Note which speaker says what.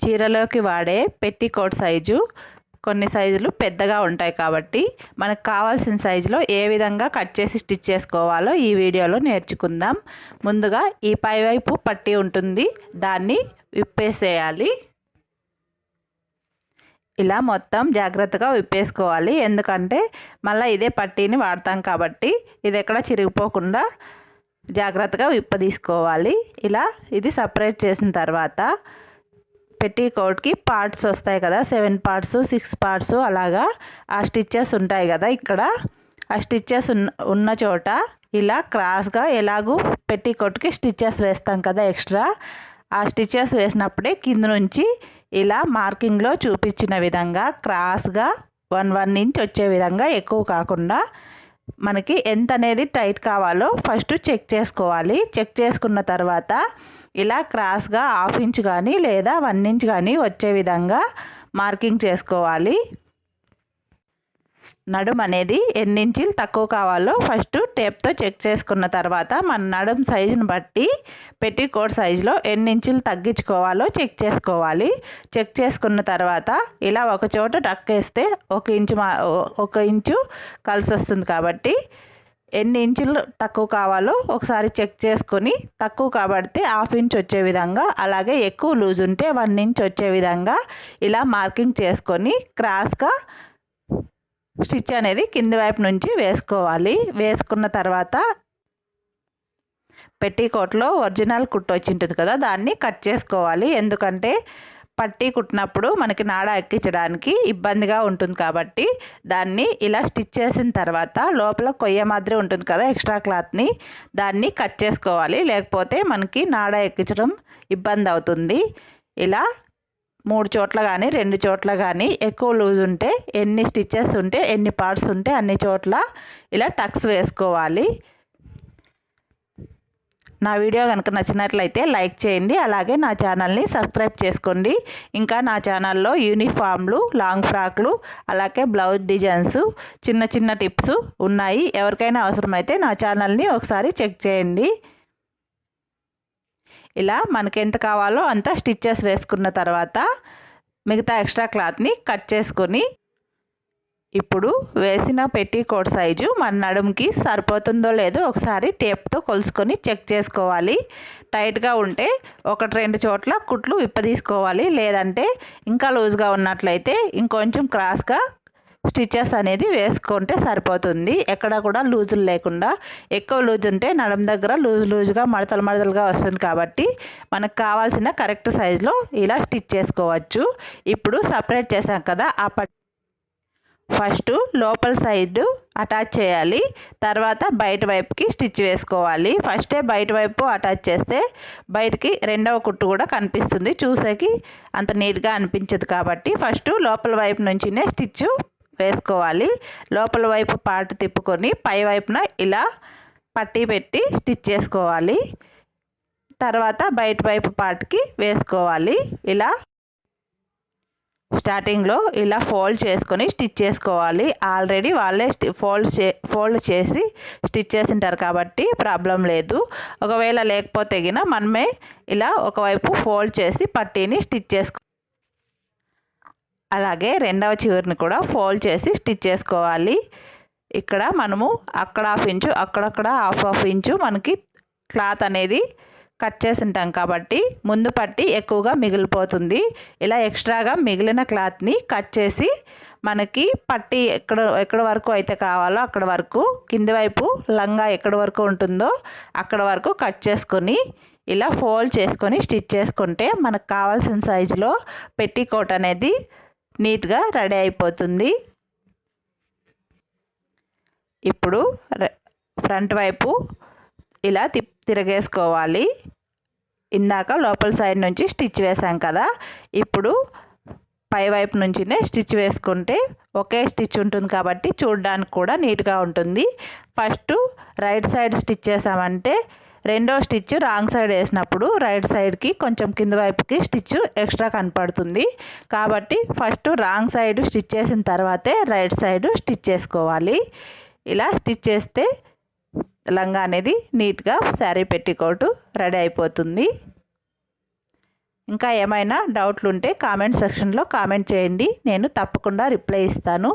Speaker 1: చీరలోకి వాడే petticoat size కొన్ని సైజులు పెద్దగా ఉంటాయి కాబట్టి మనకు కావాల్సిన సైజులో ఏ విధంగా కట్ చేసి స్టిచ్ చేసుకోవాలో ఈ వీడియోలో నేర్చుకుందాం. ముందుగా ఈ పైవైపు పట్టి ఉంటుంది దాన్ని విప్పేసేయాలి. ఇలా మొత్తం జాగ్రత్తగా విప్పేసుకోవాలి ఎందుకంటే మళ్ళీ ఇదే పట్టీని వాడతాం కాబట్టి ఇది ఎక్కడ చిరిగిపోకుండా జాగ్రత్తగా విప్ప తీసుకోవాలి ఇలా ఇది సపరేట్ చేసిన తర్వాత పెట్టికోట్కి పార్ట్స్ వస్తాయి కదా సెవెన్ పార్ట్స్ సిక్స్ పార్ట్స్ అలాగా ఆ స్టిచ్చెస్ ఉంటాయి కదా ఇక్కడ. ఆ స్టిచ్చెస్ ఉన్న ఉన్న చోట ఇలా క్రాస్గా ఎలాగూ పెట్టికోట్కి స్టిచ్చెస్ వేస్తాం కదా ఎక్స్ట్రా. ఆ స్టిచ్చెస్ వేసినప్పుడే కింద నుంచి ఇలా మార్కింగ్లో చూపించిన విధంగా క్రాస్గా వన్ వన్ ఇంచ్ వచ్చే విధంగా ఎక్కువ కాకుండా మనకి ఎంత అనేది టైట్ కావాలో ఫస్ట్ చెక్ చేసుకోవాలి. చెక్ చేసుకున్న తర్వాత ఇలా క్రాస్గా హాఫ్ ఇంచ్ కానీ లేదా వన్ ఇంచ్ కానీ వచ్చే విధంగా మార్కింగ్ చేసుకోవాలి. నడుం అనేది ఎన్నించిలు తక్కువ కావాలో ఫస్ట్ టేప్తో చెక్ చేసుకున్న తర్వాత మన నడుం సైజుని బట్టి పెట్టి కోట్ సైజులో ఎన్ని ఇంచులు తగ్గించుకోవాలో చెక్ చేసుకోవాలి. చెక్ చేసుకున్న తర్వాత ఇలా ఒక చోట టక్ వేస్తే ఒక ఇంచు మా ఒక ఇంచు కలిసి వస్తుంది కాబట్టి ఎన్ని ఇంచులు తక్కువ కావాలో ఒకసారి చెక్ చేసుకొని తక్కువ కాబడితే హాఫ్ ఇంచ్ వచ్చే విధంగా అలాగే ఎక్కువ లూజ్ ఉంటే వన్ ఇంచ్ వచ్చే విధంగా ఇలా మార్కింగ్ చేసుకొని క్రాస్గా స్టిచ్ అనేది కింది వైపు నుంచి వేసుకోవాలి. వేసుకున్న తర్వాత పెట్టికోట్లో ఒరిజినల్ కుట్టు వచ్చింటుంది కదా దాన్ని కట్ చేసుకోవాలి. ఎందుకంటే పట్టీ కుట్టినప్పుడు మనకి నాడ ఎక్కించడానికి ఇబ్బందిగా ఉంటుంది కాబట్టి దాన్ని ఇలా స్టిచ్ చేసిన తర్వాత లోపల కొయ్య మాదిరి ఉంటుంది కదా ఎక్స్ట్రా క్లాత్ని దాన్ని కట్ చేసుకోవాలి. లేకపోతే మనకి నాడ ఎక్కించడం ఇబ్బంది అవుతుంది. ఇలా మూడు చోట్ల కానీ రెండు చోట్ల కానీ ఎక్కువ లూజ్ ఉంటే ఎన్ని స్టిచ్చెస్ ఉంటే ఎన్ని పార్ట్స్ ఉంటే అన్ని చోట్ల ఇలా టక్స్ వేసుకోవాలి. నా వీడియో కనుక నచ్చినట్లయితే లైక్ చేయండి అలాగే నా ఛానల్ని సబ్స్క్రైబ్ చేసుకోండి. ఇంకా నా ఛానల్లో యూనిఫామ్లు లాంగ్ ఫ్రాక్లు అలాగే బ్లౌజ్ డిజైన్స్ చిన్న చిన్న టిప్స్ ఉన్నాయి. ఎవరికైనా అవసరమైతే నా ఛానల్ని ఒకసారి చెక్ చేయండి. ఇలా మనకి ఎంత కావాలో అంత స్టిచ్చెస్ వేసుకున్న తర్వాత మిగతా ఎక్స్ట్రా క్లాత్ని కట్ చేసుకొని ఇప్పుడు వేసిన పెట్టి కోట్ సైజు మన నడుముకి సరిపోతుందో లేదో ఒకసారి టేప్తో కొలుసుకొని చెక్ చేసుకోవాలి. టైట్గా ఉంటే ఒకటి రెండు చోట్ల కుట్లు విప్పదీసుకోవాలి. లేదంటే ఇంకా లూజ్గా ఉన్నట్లయితే ఇంకొంచెం క్రాస్గా స్టిచెస్ అనేది వేసుకుంటే సరిపోతుంది. ఎక్కడ కూడా లూజులు లేకుండా ఎక్కువ లూజ్ ఉంటే నడుం దగ్గర లూజ్ లూజ్గా మడతలు మడతలుగా వస్తుంది కాబట్టి మనకు కావాల్సిన కరెక్ట్ సైజులో ఇలా స్టిచ్ చేసుకోవచ్చు. ఇప్పుడు సపరేట్ చేసాం కదా ఆ పట్టు ఫస్ట్ లోపల సైడ్ అటాచ్ చేయాలి. తర్వాత బయట వైపుకి స్టిచ్ వేసుకోవాలి. ఫస్టే బయట వైపు అటాచ్ చేస్తే బయటికి రెండవ కుట్టు కూడా కనిపిస్తుంది. చూసేకి అంత నీట్గా అనిపించదు కాబట్టి ఫస్ట్ లోపల వైపు నుంచినే స్టిచ్ వేసుకోవాలి. లోపల వైపు పార్ట్ తిప్పుకొని పై వైపున ఇలా పట్టీ పెట్టి స్టిచ్ చేసుకోవాలి. తర్వాత బయట వైపు పార్ట్కి వేసుకోవాలి. ఇలా స్టార్టింగ్లో ఇలా ఫోల్డ్ చేసుకొని స్టిచ్ చేసుకోవాలి. ఆల్రెడీ వాళ్ళే ఫోల్డ్ చే ఫోల్డ్ చేసి స్టిచ్ చేసింటారు కాబట్టి ప్రాబ్లం లేదు. ఒకవేళ లేకపోతే గిన మనమే ఇలా ఒకవైపు ఫోల్డ్ చేసి పట్టీని స్టిచ్ చేసుకో అలాగే రెండవ చివరిని కూడా ఫోల్డ్ చేసి స్టిచ్ చేసుకోవాలి. ఇక్కడ మనము అక్కడ హాఫ్ ఇంచు అక్కడక్కడ హాఫ్ హాఫ్ ఇంచు మనకి క్లాత్ అనేది కట్ చేసి ఉంటాం కాబట్టి ముందు పట్టి ఎక్కువగా మిగిలిపోతుంది. ఇలా ఎక్స్ట్రాగా మిగిలిన క్లాత్ని కట్ చేసి మనకి పట్టి ఎక్కడ ఎక్కడ వరకు అయితే కావాలో అక్కడ వరకు కింది వైపు లంగా ఎక్కడ వరకు ఉంటుందో అక్కడ వరకు కట్ చేసుకొని ఇలా ఫోల్డ్ చేసుకొని స్టిచ్ చేసుకుంటే మనకు కావాల్సిన సైజులో పెట్టికోట్ అనేది నీట్గా రెడీ అయిపోతుంది. ఇప్పుడు ఫ్రంట్ వైపు ఇలా తిప్ తిరగేసుకోవాలి. ఇందాక లోపల సైడ్ నుంచి స్టిచ్ వేసాం కదా ఇప్పుడు పై వైపు నుంచినే స్టిచ్ వేసుకుంటే ఒకే స్టిచ్ ఉంటుంది కాబట్టి చూడడానికి కూడా నీట్గా ఉంటుంది. ఫస్ట్ రైట్ సైడ్ స్టిచ్ చేసామంటే రెండో స్టిచ్ రాంగ్ సైడ్ వేసినప్పుడు రైట్ సైడ్కి కొంచెం కింద వైపుకి స్టిచ్ ఎక్స్ట్రా కనపడుతుంది. కాబట్టి ఫస్ట్ రాంగ్ సైడ్ స్టిచ్ చేసిన తర్వాతే రైట్ సైడ్ స్టిచ్ చేసుకోవాలి ఇలా స్టిచ్ చేస్తే లంగా అనేది నీట్గా శారీ పెట్టికోటు రెడీ అయిపోతుంది. ఇంకా ఏమైనా డౌట్లు ఉంటే కామెంట్ సెక్షన్లో కామెంట్ చేయండి. నేను తప్పకుండా రిప్లై ఇస్తాను.